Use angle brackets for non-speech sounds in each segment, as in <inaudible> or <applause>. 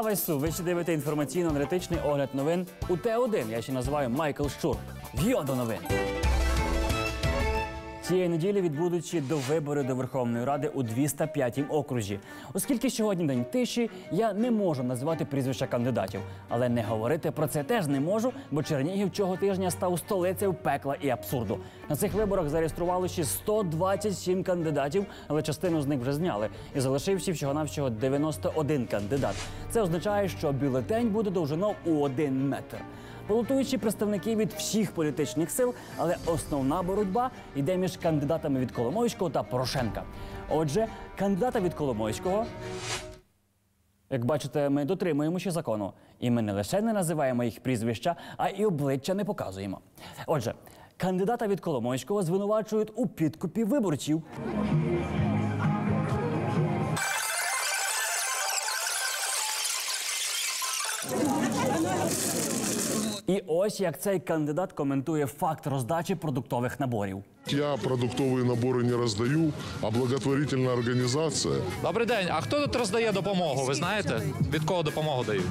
Слава Ісу! Ви ще дивите інформаційно-аналітичний огляд новин у Т1. Я ще називаю Майкл Щур. В'йо до новин. Цієї неділі відбудучи до вибори до Верховної Ради у 205-м окрузі. Оскільки сьогодні день тиші, я не можу називати прізвища кандидатів, але не говорити про це теж не можу, бо Чернігів цього тижня став столицею пекла і абсурду. На цих виборах зареєстрували ще 127 кандидатів, але частину з них вже зняли. І залишився всього-навсього 91 кандидат. Це означає, що бюлетень буде довжиною у один метр. Балотуючі представники від всіх політичних сил, але основна боротьба йде між кандидатами від Коломойського та Порошенка. Отже, кандидата від Коломойського, як бачите, ми дотримуємося закону, і ми не лише не називаємо їх прізвища, а і обличчя не показуємо. Отже, кандидата від Коломойського звинувачують у підкупі виборців. І ось як цей кандидат коментує факт роздачі продуктових наборів. Я продуктовые наборы не раздаю, а благотворительная организация Добрий день. А хто тут роздає допомогу? Ви знаєте? Від кого допомогу дають?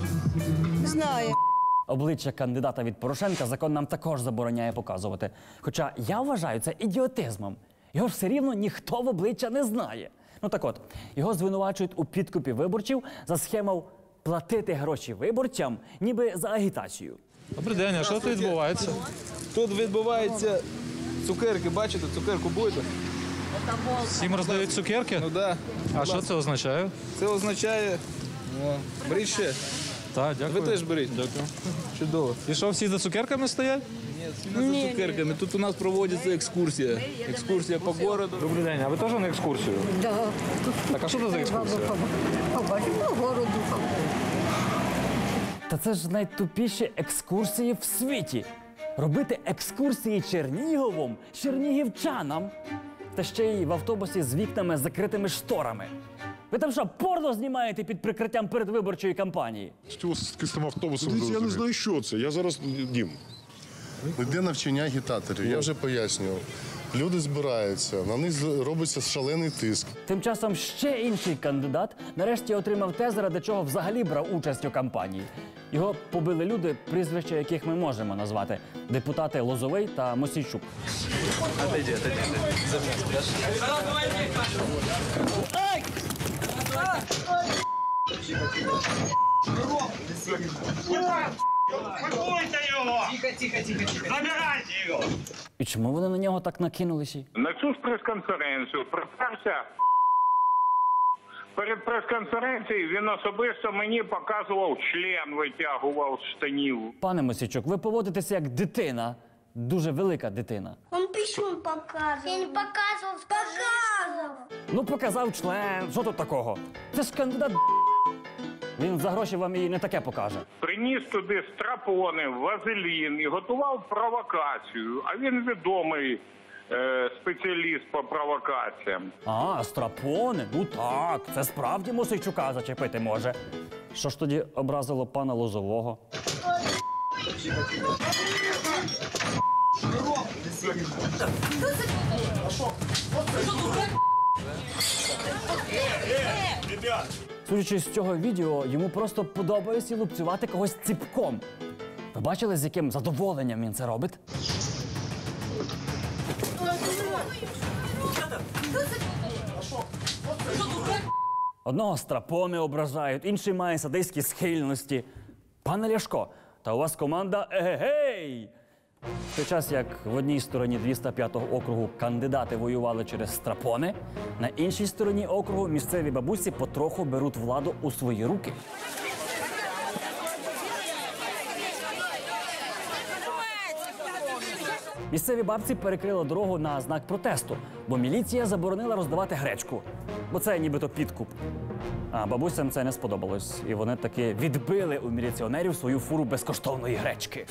Знаю. Обличчя кандидата від Порошенка закон нам також забороняє показувати. Хоча я вважаю це ідіотизмом. Його ж все рівно ніхто в обличчя не знає. Ну так от, його звинувачують у підкупі виборців за схему платити гроші виборцям, ніби за агітацію. Добрий день, а що тут відбувається? Тут відбувається цукерки, бачите, цукерку будете? Всім роздають цукерки? Ну да. А що це означає? Це означає. О, беріть ще. Так, Ви теж беріть. Дякую. Чудово. І що, всі за цукерками стоять? Ні, за цукерками. Тут у нас проводиться екскурсія. Екскурсія по городу. Добрий день, а ви теж на екскурсію? Да. Так, а що це за екскурсія? Побачимо городу. Та це ж найтупіші екскурсії в світі. Робити екскурсії Черніговом, чернігівчанам. Та ще й в автобусі з вікнами з закритими шторами. Ви там що, порно знімаєте під прикриттям передвиборчої кампанії? Що з цим автобусом? Дивіться, я не знаю, що це. Я зараз Дім. Йде навчання агітаторів, я вже пояснював. Люди збираються, на них з- робиться шалений тиск. Тим часом ще інший кандидат нарешті отримав те, заради чого взагалі брав участь у кампанії. Його побили люди, прізвища яких ми можемо назвати депутати Лозовий та Мосійчук. Пакуйте його! Тихо, тихо, тихо, тихо. Забирайте його! І чому вони на нього так накинулися? На цю ж прес-конференцію приперся. Перед прес-конференцією він особисто мені показував член, витягував з штанів. Пане Мосійчук, ви поводитеся як дитина, дуже велика дитина. Он письмо показывал. Я не показывал, показывал. Ну, показав член. Що тут такого? Це ж кандидат. він за гроші вам і не таке покаже. Приніс туди страпони, вазелін і готував провокацію. А він відомий е, спеціаліст по провокаціям. А, страпони, ну так, це справді Мосійчука зачепити може. Що ж тоді образило пана Лозового? Судячи з цього відео, йому просто подобається лупцювати когось ціпком. Ви бачили, з яким задоволенням він це робить? Одного страпони ображають, інший має садистські схильності. Пане Ляшко, та у вас команда егегей! В той час, як в одній стороні 205-го округу кандидати воювали через страпони, на іншій стороні округу місцеві бабусі потроху беруть владу у свої руки. Місцеві бабці перекрили дорогу на знак протесту, бо міліція заборонила роздавати гречку, бо це нібито підкуп. А бабусям це не сподобалось, і вони таки відбили у міліціонерів свою фуру безкоштовної гречки.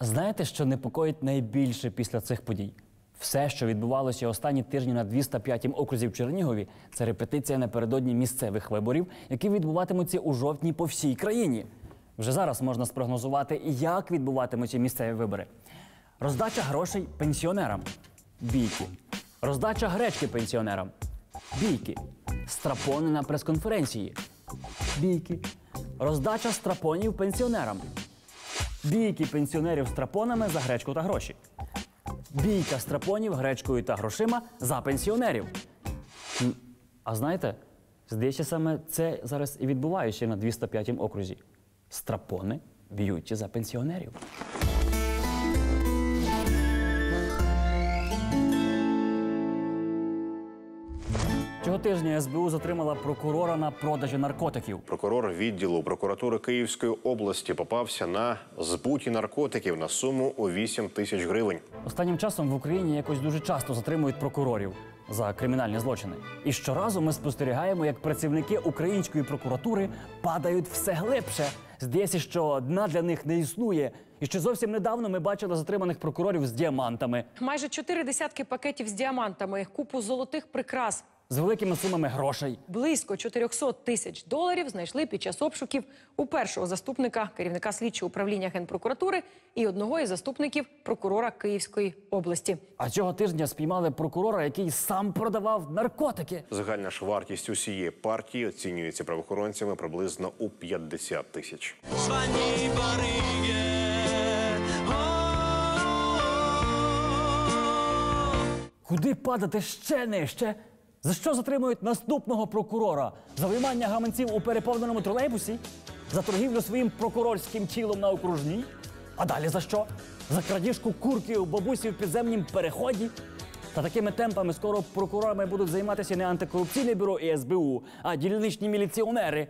Знаєте, що непокоїть найбільше після цих подій? Все, що відбувалося останні тижні на 205-м окрузі в Чернігові, це репетиція напередодні місцевих виборів, які відбуватимуться у жовтні по всій країні. Вже зараз можна спрогнозувати, як відбуватимуться місцеві вибори. Роздача грошей пенсіонерам. Бійки. Роздача гречки пенсіонерам. Бійки. Страпони на прес-конференції. Бійки. Роздача страпонів пенсіонерам. Бійки пенсіонерів страпонами за гречку та гроші. Бійка страпонів гречкою та грошима за пенсіонерів. А знаєте, здається, саме це зараз і відбувається на 205 окрузі. Страпони б'ють за пенсіонерів. Цього тижня СБУ затримала прокурора на продажі наркотиків. Прокурор відділу прокуратури Київської області попався на збуті наркотиків на суму у 8 тисяч гривень. Останнім часом в Україні якось дуже часто затримують прокурорів за кримінальні злочини. І щоразу ми спостерігаємо, як працівники української прокуратури падають все глибше. Здається, що дна для них не існує. І ще зовсім недавно ми бачили затриманих прокурорів з діамантами, Майже чотири десятки пакетів з діамантами, купу золотих прикрас. З великими сумами грошей. Близько 400 тисяч доларів знайшли під час обшуків у першого заступника керівника слідчого управління генпрокуратури і одного із заступників прокурора Київської області. А цього тижня спіймали прокурора, який сам продавав наркотики. Загальна ж вартість усієї партії оцінюється правоохоронцями приблизно у 50 тисяч. Куди падати ще нижче? За що затримують наступного прокурора? За виймання гаманців у переповненому тролейбусі? За торгівлю своїм прокурорським тілом на окружній? А далі за що? За крадіжку курки у бабусі в підземнім переході? Та такими темпами скоро прокурорами будуть займатися не антикорупційне бюро і СБУ, а дільничні міліціонери.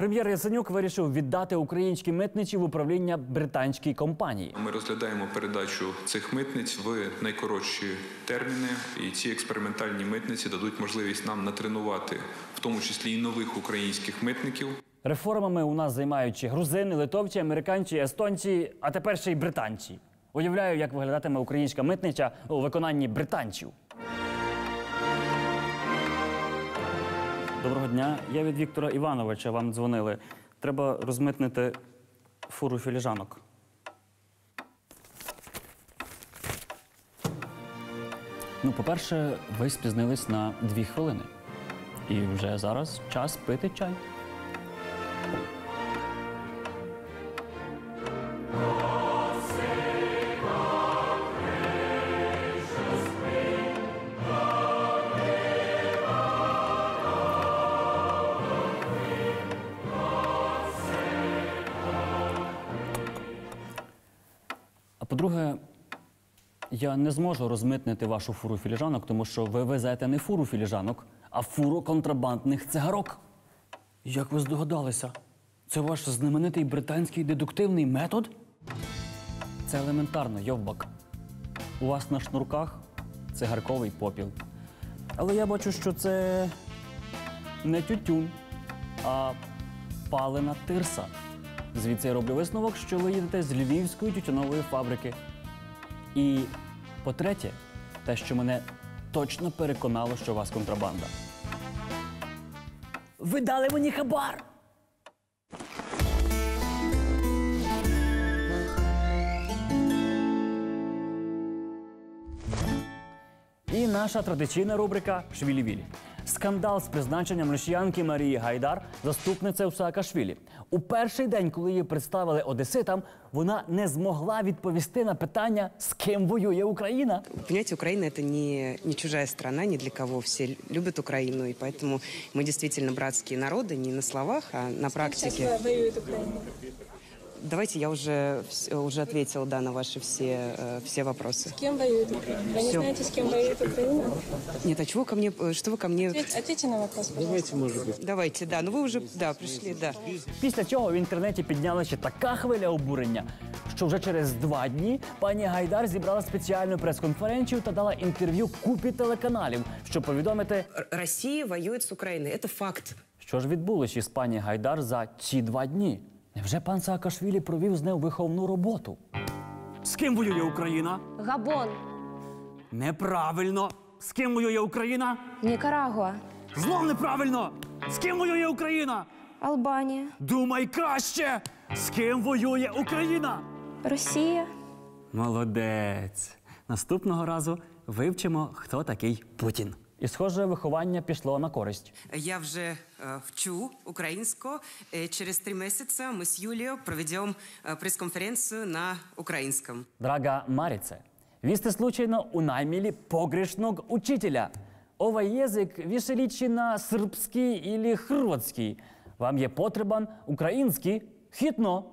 Прем'єр Яценюк вирішив віддати українські митниці в управління британській компанії. Ми розглядаємо передачу цих митниць в найкоротші терміни, і ці експериментальні митниці дадуть можливість нам натренувати, в тому числі і нових українських митників. Реформами у нас займаючи грузини, литовці, американці, естонці, а тепер ще й британці. Уявляю, як виглядатиме українська митниця у виконанні британців. Доброго дня. Я від Віктора Івановича вам дзвонили. Треба розмитнити фуру філіжанок. Ну, по-перше, ви спізнились на дві хвилини. І вже зараз час пити чай. Я не зможу розмитнити вашу фуру філіжанок, тому що ви везете не фуру філіжанок, а фуру контрабандних цигарок. Як ви здогадалися? Це ваш знаменитий британський дедуктивний метод? Це елементарно, йовбак. У вас на шнурках цигарковий попіл. Але я бачу, що це не тютюн, а палена тирса. Звідси я роблю висновок, що ви їдете з львівської тютюнової фабрики. І по-третє, те, що мене точно переконало, що у вас контрабанда. Ви дали мені хабар! І наша традиційна рубрика Швілі-Вілі Скандал з призначенням росіянки Марії Гайдар, заступниці у Саакашвілі. У перший день, коли її представили одеситам, вона не змогла відповісти на питання, з ким воює Україна. Понимаете, Украина это не, не чужая страна, ни для кого. Все любят Украину, и поэтому мы действительно братские народы, не на словах, а на практике. воюет Украина? Давайте я уже, вс- уже ответила да, на ваши все, э, все вопросы. С кем воюет Украина? Вы не Всё. знаете, с кем воюет Украина? Нет, а чего ко мне, э, что вы ко мне... Ответь- Ответьте на вопрос, пожалуйста. Давайте, да, ну вы уже, да, пришли, да. Після цього в інтернеті піднялася така хвиля обурення, що вже через два дні пані Гайдар зібрала спеціальну прес-конференцію та дала інтерв'ю купі телеканалів, щоб повідомити, Р- Россия воюет с Украиной, это факт. що ж відбулося із пані Гайдар за ці два дні. Невже пан Саакашвілі провів з нею виховну роботу? З ким воює Україна? Габон. Неправильно. З ким воює Україна? Никарагуа. Знов неправильно. З ким воює Україна? Албанія. Думай краще! З ким воює Україна? Росія. Молодець. Наступного разу вивчимо, хто такий Путін. І схоже, виховання пішло на користь. Я вже е, вчу українську. Е, Через три місяці ми з Юлією проведемо е, прес-конференцію на українському. Драга Марице, ви сте случайно унаймили погрешnog учителя. Ovaj jezik više liči na srpski ili hrvatski. Vam je potreban ukrajinski hitno.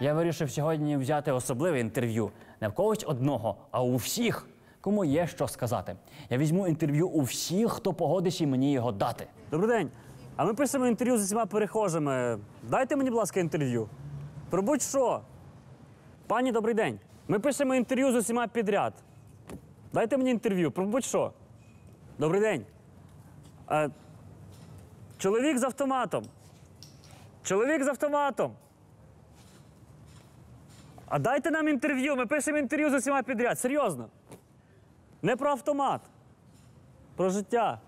Я вирішив сьогодні взяти особливе інтерв'ю не в когось одного, а у всіх, кому є що сказати. Я візьму інтерв'ю у всіх, хто погодиться мені його дати. Добрий день. А ми пишемо інтерв'ю з усіма перехожими. Дайте мені, будь ласка, інтерв'ю. Про будь-що. Пані, добрий день. Ми пишемо інтерв'ю з усіма підряд. Дайте мені інтерв'ю про будь-що. Добрий день. А, чоловік з автоматом. Чоловік з автоматом. А дайте нам інтерв'ю. Ми пишемо інтерв'ю з усіма підряд. Серйозно. Не про автомат. Про життя.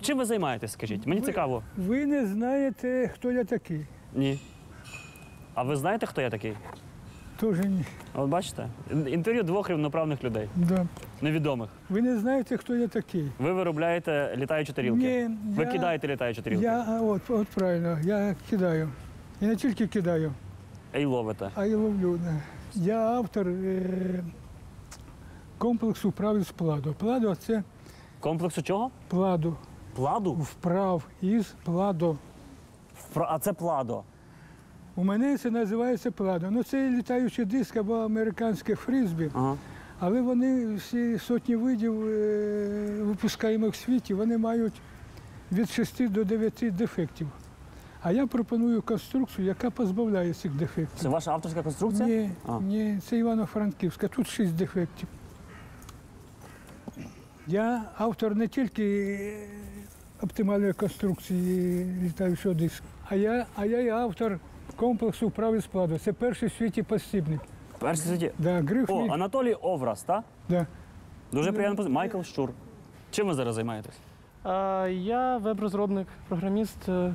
Чим ви займаєтесь, скажіть? Мені цікаво. Ви не знаєте, хто я такий. Ні. А ви знаєте, хто я такий? Тоже ні. От бачите? Інтерв'ю двох рівноправних людей, Да. невідомих. Ви не знаєте, хто я такий. Ви виробляєте літаючі тарілки. Ні, ви я- кидаєте літаючі тарілки. Я, а, от, от правильно, я кидаю. І не тільки кидаю, І ловите. а й ловлю. Я автор е- комплексу вправ із пладу. Пладо це Комплексу чого? пладу. Пладу? Вправ із пладо. Фра- А це пладо. У мене це називається пладо. Ну це літаючий диск або американське фризбі. Ага. Але вони всі сотні видів е, випускаємих в світі, вони мають від 6 до 9 дефектів. А я пропоную конструкцію, яка позбавляє цих дефектів. Це ваша авторська конструкція? Ні, А. ні, це Івано-Франківська. Тут 6 дефектів. Я автор не тільки оптимальної конструкції літаючого диску, а я, а я і автор комплексу вправи складу. Це перший в світі посібник. Перший світі. Да, гриф О. Анатолій Овраз, так? Да. Дуже приємно познайомитися. Майкл Щур. Чим ви зараз займаєтесь? А, Я веб-розробник, програміст. е,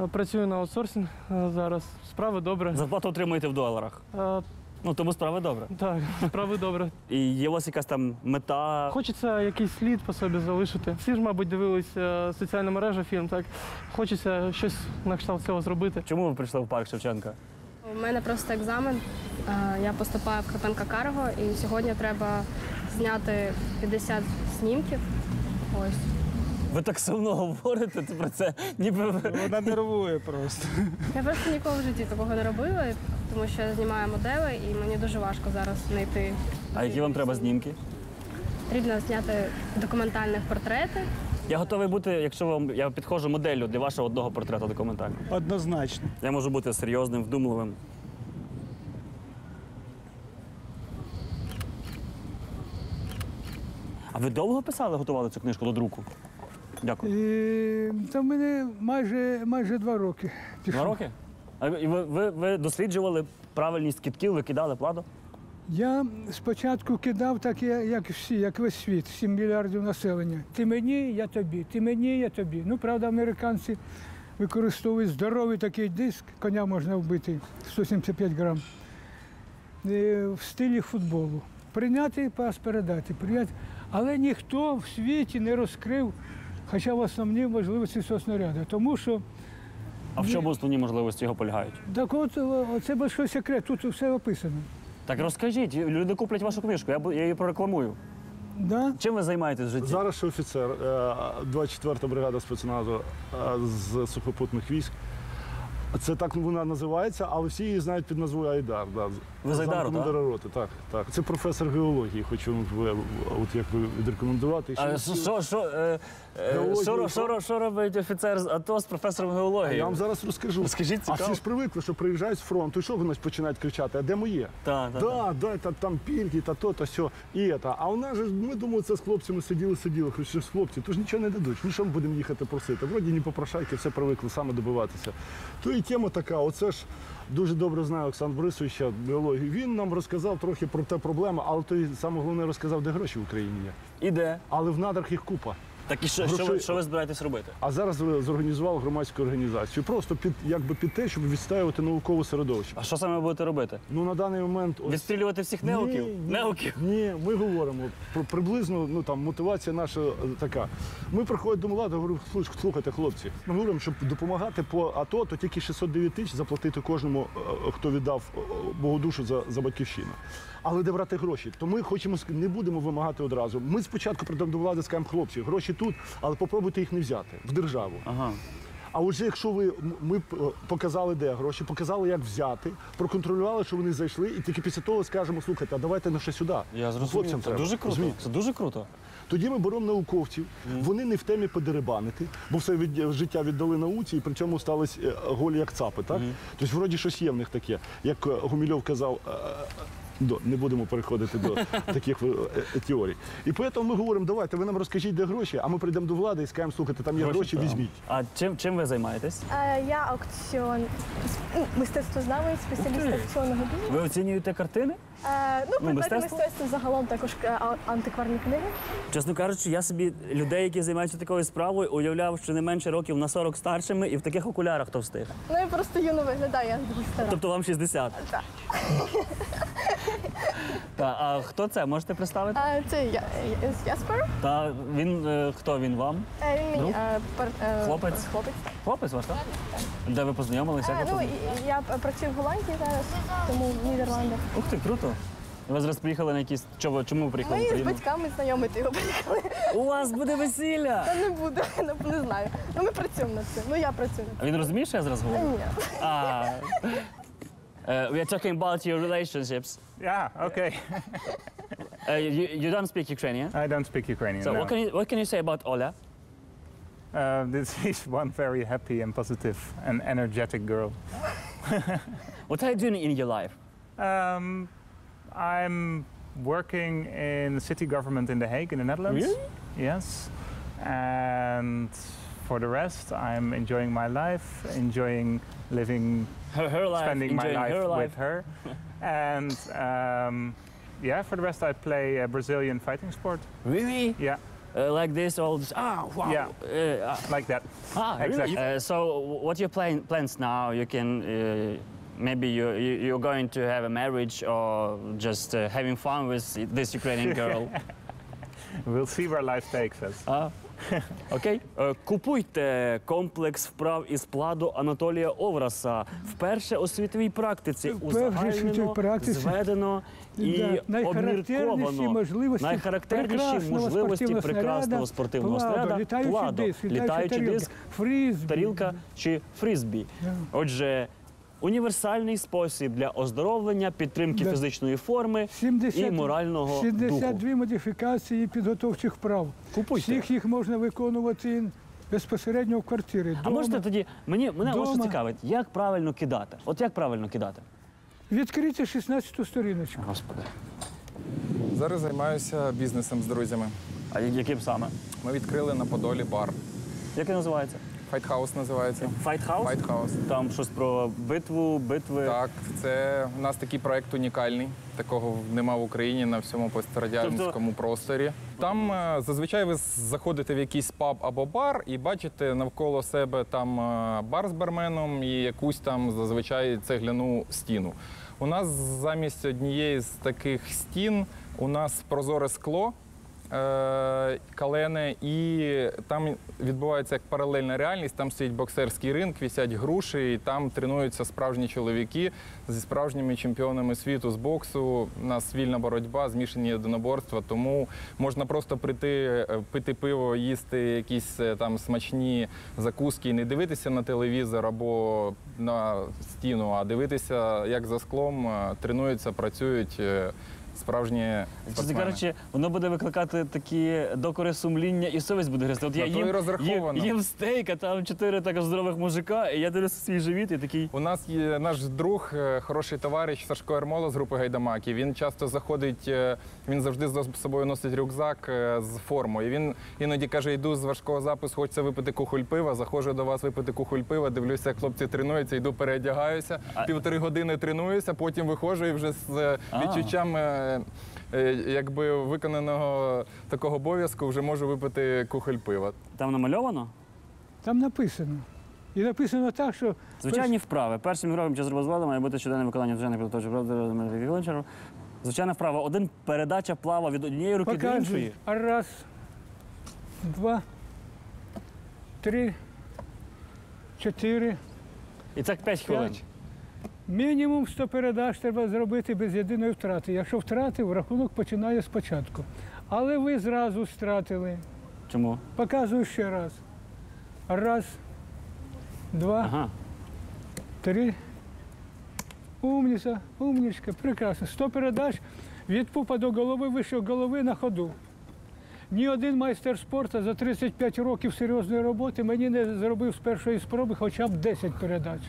е, Працюю на аутсорсинг е, зараз. Справи добре. Зарплату отримуєте в доларах. Е, Ну, тому справи добре. Так, справи добре. І є у вас якась там мета. Хочеться якийсь слід по собі залишити. Всі ж, мабуть, дивились е, соціальна мережа фільм, так? Хочеться щось на кшталт цього зробити. Чому ви прийшли в парк Шевченка? У мене просто екзамен. Е, Я поступаю в Карпенка Карго, і сьогодні треба зняти 50 снімків. Ось. Ви так сумно говорите про це, ніби. Вона нервує просто. Я просто ніколи в житті такого не робила, тому що я знімаю модели, і мені дуже важко зараз знайти. А які вам треба знімки? Потрібно зняти документальних портрети. Я готовий бути, якщо вам я підходжу моделлю для вашого одного портрета документального. Однозначно. Я можу бути серйозним, вдумливим. А ви довго писали, готували цю книжку до друку? Дякую. І, та в мене майже, майже два роки. Два роки? А ви, ви, ви, досліджували правильність кітків, ви кидали пладо? Я спочатку кидав так, як всі, як весь світ, 7 мільярдів населення. Ти мені, я тобі, ти мені, я тобі. Ну, правда, американці використовують здоровий такий диск, коня можна вбити 175 грам, е, в стилі футболу. Прийняти пас, передати, прийняти. Але ніхто в світі не розкрив, хоча в основні можливості цього снаряду. Тому що А в чому основні можливості його полягають? так от, о, це большой секрет, тут все описано. Так розкажіть, люди куплять вашу книжку, я, бу- я її прорекламую. Да? Чим ви займаєтесь в житті? Зараз ще офіцер, е, 24-та бригада спецназу е, з сухопутних військ. Це так вона називається, але всі її знають під назвою Айдар. Да. Ви так? командира роти, так, так. Це професор геології, хочу вам, от як ви відрекомендувати. А що, що, що, е, е, Геологію, що, ро- що? що, ро- що робить офіцер з АТО з професором геології? я вам зараз розкажу. Скажіть, а цікаво. всі ж привикли, що приїжджають з фронту, і що вони починають кричати, а де моє? Так, так, да, да, та, там пільги, та то, та сьо, і та. А у нас же, ми думали, це з хлопцями сиділи, сиділи, хоч з хлопці, то ж нічого не дадуть. Ну що ми будемо їхати просити? Вроді ні попрошайки, все привикли саме добиватися. То і тема така, оце ж дуже добре знаю Олександр Борисовича, біологію. Він нам розказав трохи про те проблеми, але той саме головне розказав, де гроші в Україні є. І де? Але в надрах їх купа. Так і що, що, ви, що ви збираєтесь робити? А зараз зорганізували громадську організацію. Просто під якби під те, щоб відстоювати наукове середовище. А що саме ви будете робити? Ну на даний момент ось- Відстрілювати всіх неуків? Ні, ні, Неуків? Ні, ми говоримо про приблизно ну там мотивація наша е, така. Ми приходимо до влади, говорю, «Слуш- слухайте, хлопці. Ми говоримо, щоб допомагати по АТО, то тільки 609 тисяч заплатити кожному, е, хто віддав е, Богу душу за, за батьківщину. Але де брати гроші? То ми хочемо не будемо вимагати одразу. Ми спочатку прийдемо до влади, скажемо, хлопці, гроші тут, але попробуйте їх не взяти в державу. Ага. А отже, якщо ви ми е, показали, де гроші, показали, як взяти, проконтролювали, що вони зайшли, і тільки після того скажемо, слухайте, а давайте на ще сюди. Я зрозумів. Це треба. дуже круто. Розумієте? Це дуже круто. Тоді ми беремо науковців, вони не в темі подерибанити, бо все від, життя віддали науці, і при цьому стались е, голі як цапи. Так? Тобто, вроді щось є в них таке, як е, Гумільов казав. До, не будемо переходити до <laughs> таких е, е, теорій. І тому ми говоримо, давайте ви нам розкажіть, де гроші, а ми прийдемо до влади і скажемо, слухайте, там є гроші, візьміть. А чим, чим ви займаєтесь? Е, Я аукціон ну, мистецтвознавець, спеціаліст аукціонного бізнесу. Ви оцінюєте картини? Ну, предмети мистецтво? мистецтва загалом також а- антикварні книги. Чесно кажучи, я собі людей, які займаються такою справою, уявляв, що не менше років на 40 старшими і в таких окулярах товстих. Ну я просто юно виглядаю, я дуже стара. Тобто вам 60. Так. <laughs> Та, а хто це? Можете представити? Е, Це я, я- Яспер. Та він е, хто він вам? Е, Він мені Друг? е, пар- е, Хлопець? Хлопець. Хлопець ваш, так? Де ви познайомилися? Е, Як ви Ну, і- я працюю в Голландії зараз, тому в Нідерландах. Ух ти, круто. Ви зараз приїхали на якісь. Чого, чому ви приїхали в Ми з Україну? батьками знайомити його приїхали. У вас буде весілля! Та не буде, <laughs> не, не знаю. Ну ми працюємо над цим. Ну я працюю над А він розуміє, що я зараз цим. говорю? Ні. А, uh, we are talking about your relationships. Yeah, okay. <laughs> Uh, you, you don't speak Ukrainian? I don't speak Ukrainian. So no. what can you what can you say about Ola? Uh, this <laughs> is one very happy and positive and energetic girl. <laughs> What are you doing in your life? Um, I'm working in the city government in The Hague, in the Netherlands. Really? Yes. And for the rest, I'm enjoying my life, enjoying living, Her, her life, spending my life, her life. with her. <laughs> and um, yeah, for the rest, I play a Brazilian fighting sport. Really? Yeah. Uh, like this, all this. Ah, wow. Yeah. Uh, like that. Ah, really? Exactly. Uh, so, what your plan, plans now? You can uh, maybe you, you you're going to have a marriage or just uh, having fun with this Ukrainian <laughs> girl. We'll see where life takes us. А, <laughs> окей. Е, Купуйте комплекс вправ із складу Анатолія Овраса. Вперше у світовій практиці Вперше у світовій узагальнено, практиці. зведено і Да, найхарактерніші обмірковано можливості найхарактерніші прекрасного можливості спортивного прекрасного снаряда, спортивного пладо, снаряда, літаючий диск, літаючий тарілка, диск, фрізбі. тарілка чи фрізбі. Отже, універсальний спосіб для оздоровлення, підтримки Да. фізичної форми 70 і морального 72 духу. модифікації підготовчих вправ. Купуйте. Всіх їх можна виконувати безпосередньо в квартирі. А дома. можете тоді мені мене ось Дома. цікавить, як правильно кидати? От як правильно кидати? Відкрийте 16-ту сторіночку. Господи. Зараз займаюся бізнесом з друзями. А яким саме? Ми відкрили на Подолі бар. Як він називається? Файтхаус називається. Файтхаус? Файтхаус. Там щось про битву, битви. Так, це у нас такий проект унікальний. Такого нема в Україні на всьому пострадянському Тобто- просторі. Там е, зазвичай ви заходите в якийсь паб або бар і бачите навколо себе там е, бар з барменом і якусь там зазвичай цегляну стіну. У нас замість однієї з таких стін у нас прозоре скло. Е, калени, і там відбувається як паралельна реальність. Там стоїть боксерський ринг, вісять груші, і там тренуються справжні чоловіки зі справжніми чемпіонами світу з боксу. У нас вільна боротьба, змішані єдиноборства. Тому можна просто прийти, е, пити пиво, їсти якісь е, там смачні закуски і не дивитися на телевізор або на стіну, а дивитися, як за склом тренуються, працюють справжні спортсмени. кажучи, воно буде викликати такі докори сумління і совість буде гристи. От я їм, їм, їм стейк, а там чотири так здорових мужика, і я дивлюся свій живіт і такий. У нас є наш друг, е, хороший товариш Сашко Ермола з групи Гайдамаки. Він часто заходить, е, він завжди з собою носить рюкзак е, з формою. Він іноді каже: йду з важкого запису, хочеться випити кухоль пива. Заходжу до вас випити кухоль пива, дивлюся, як хлопці тренуються, йду переодягаюся. Півтори години тренуюся, потім виходжу і вже з відчуттям. Е, Якби виконаного такого обов'язку вже можу випити кухоль пива. Там намальовано? Там написано. І написано так, що Звичайні вправи. Першим героєм час розвалу має бути щоденне виконання звичайних підготовчих правил. Звичайна вправа. Один передача плава від однієї руки до іншої. А раз, два, три, чотири. І так 5 хвилин. П'ять. Мінімум 100 передач треба зробити без єдиної втрати. Якщо втратив, рахунок починає спочатку. Але ви зразу стратили. Чому? Показую ще раз. Раз, два, три. Умніця, умнічка, прекрасно. 100 передач від пупа до голови, вище голови на ходу. Ні один майстер спорту за 35 років серйозної роботи мені не зробив з першої спроби хоча б 10 передач.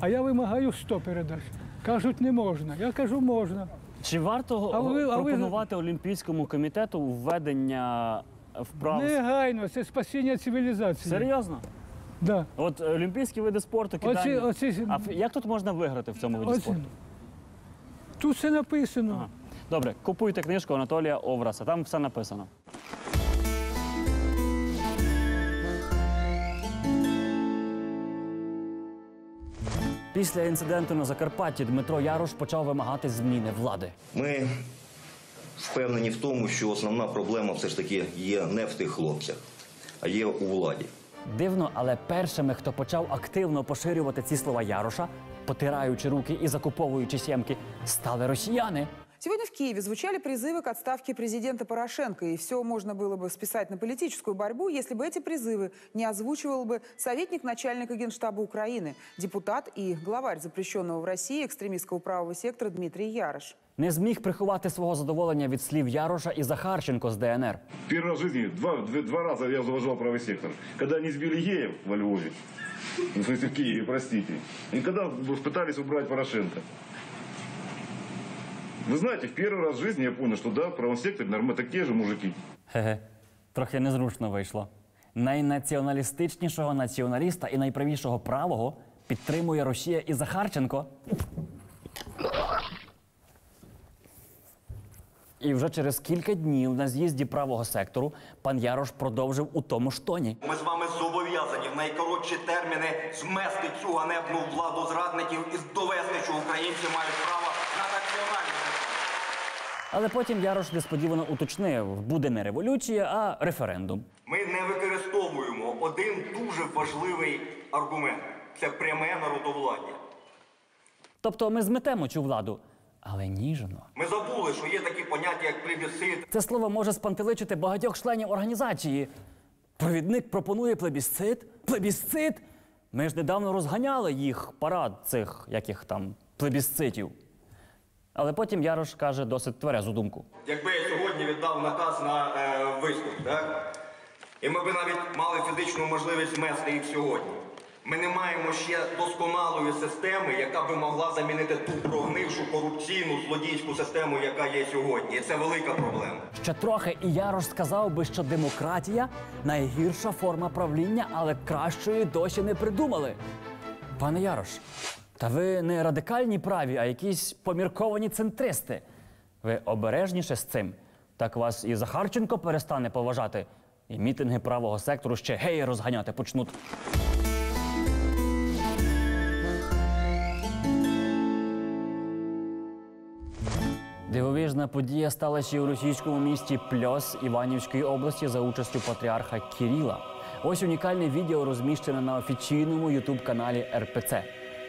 А я вимагаю 100 передач. Кажуть, не можна. Я кажу, можна. Чи варто А ви- а ви- Олімпійському комітету введення вправ? Негайно, це спасіння цивілізації. Серйозно? Да. От олімпійські види спорту, кидання. Оці- оці- А як тут можна виграти в цьому виді Оці- спорту? Тут все написано. Ага. Добре, купуйте книжку Анатолія Овраса, там все написано. Після інциденту на Закарпатті Дмитро Ярош почав вимагати зміни влади. Ми впевнені в тому, що основна проблема все ж таки є не в тих хлопцях, а є у владі. Дивно, але першими, хто почав активно поширювати ці слова Яроша, потираючи руки і закуповуючи сімки, стали росіяни. Сегодня в Киеве звучали призывы к отставке президента Порошенко, и все можно было бы списать на политическую борьбу, если бы эти призывы не озвучивал бы советник начальника Генштаба Украины, депутат и главарь запрещенного в России экстремистского правого сектора Дмитрий Ярош. Не зміг приховати свого задоволення від слів Яроша і Захарченко з ДНР. Первый раз в жизни, два, два, два раза я заложил правый сектор. Когда они сбили Геев во Львове, ну, в смысле в Киеве, простите, и когда пытались убрать Порошенко. Вы знаете, в первый раз в жизни я понял, что да, в правом секторе нормально такие же мужики. Хе-хе, трохи незручно вийшло. Найнаціоналістичнішого націоналіста і найправішого правого підтримує Росія і Захарченко. І вже через кілька днів на з'їзді правого сектору пан Ярош продовжив у тому ж тоні. Ми з вами зобов'язані в найкоротші терміни змести цю ганебну владу зрадників і довести, що українці мають право на національну Але потім Ярош несподівано уточнив: буде не революція, а референдум. Ми не використовуємо один дуже важливий аргумент це пряме народовладдя. Тобто ми зметемо цю владу, але ніжно. Ми забули, що є такі поняття, як плебісцит. Це слово може спантеличити багатьох членів організації. Провідник пропонує плебісцит? Плебісцит? Ми ж недавно розганяли їх парад цих яких там плебісцитів. Але потім Ярош каже досить тверезу думку. Якби я сьогодні віддав наказ на е, виступ, так? І ми б навіть мали фізичну можливість змести їх сьогодні. Ми не маємо ще досконалої системи, яка би могла замінити ту прогнившу корупційну злодійську систему, яка є сьогодні. І це велика проблема. Ще трохи і Ярош сказав би, що демократія найгірша форма правління, але кращої досі не придумали. Пане Ярош, та ви не радикальні праві, а якісь помірковані центристи. Ви обережніше з цим. Так вас і Захарченко перестане поважати, і мітинги правого сектору ще геї розганяти почнуть. Дивовижна подія стала ще у російському місті Пльос Іванівської області за участю патріарха Кіріла. Ось унікальне відео розміщене на офіційному ютуб-каналі РПЦ.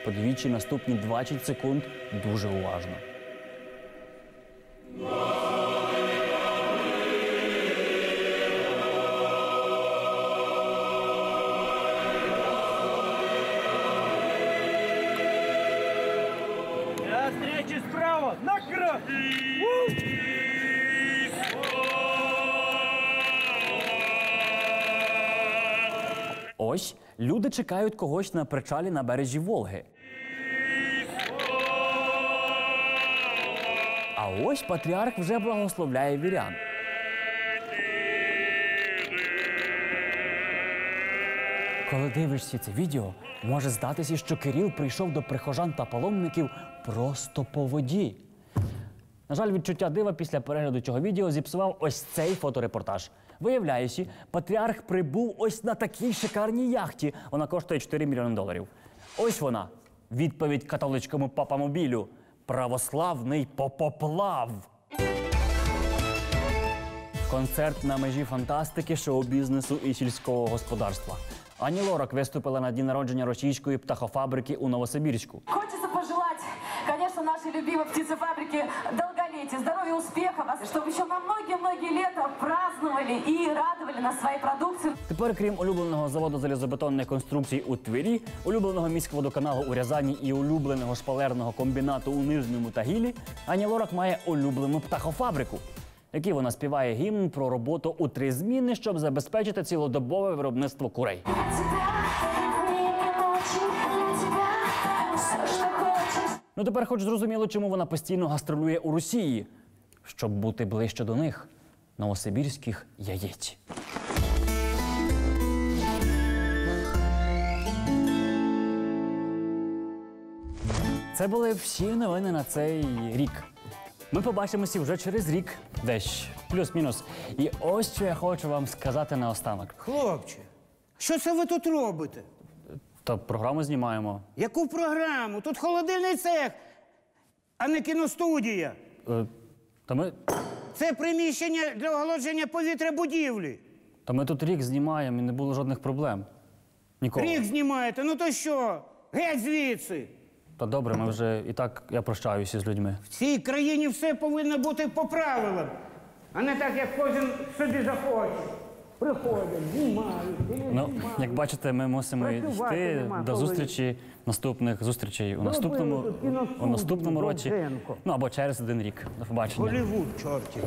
Подивіться наступні 20 секунд дуже уважно. Встречи справа! Накра! Ось люди чекають когось на причалі на бережі Волги. А ось патріарх вже благословляє вірян. Коли дивишся це відео, може здатися, що Кирил прийшов до прихожан та паломників просто по воді. На жаль, відчуття дива після перегляду цього відео зіпсував ось цей фоторепортаж. Виявляється, патріарх прибув ось на такій шикарній яхті. Вона коштує 4 мільйони доларів. Ось вона. Відповідь католицькому папамобілю. Православний попоплав. Концерт на межі фантастики, шоу-бізнесу і сільського господарства. Ані Лорак виступила на дні народження російської птахофабрики у Новосибірську. Хочется пожелать, конечно, нашей любимой птицефабрике долголетия, здоровья, успехов, а чтобы еще на многие-многие лета праздновали и радовали нас своей продукцией. Тепер, крім улюбленого заводу залізобетонних конструкцій у Твері, улюбленого міськводоканалу у Рязані і улюбленого шпалерного комбінату у Нижньому Тагілі, Аня Лорак має улюблену птахофабрику, якій вона співає гімн про роботу у три зміни, щоб забезпечити цілодобове виробництво курей. Ну тепер хоч зрозуміло, чому вона постійно гастролює у Росії, щоб бути ближче до них, новосибірських яєць. Це були всі новини на цей рік. Ми побачимося вже через рік, десь плюс-мінус. І ось що я хочу вам сказати наостанок. Хлопче, що це ви тут робите? Та програму знімаємо. Яку програму? Тут холодильний цех, а не кіностудія. Е, Та ми, Це приміщення для охолодження повітря будівлі. та ми тут рік знімаємо і не було жодних проблем. Ніколи. Рік знімаєте, ну то що? Геть звідси. Та добре, ми вже і так я прощаюся з людьми. В цій країні все повинно бути по правилам, а не так, як кожен собі захоче. Приходять, знімають. Ну, як бачите, ми мусимо Працювати йти нема до коли. зустрічі, наступних зустрічей у наступному, тут у наступному році. Довженко. Ну або через один рік. До побачення. Голівуд, чортів.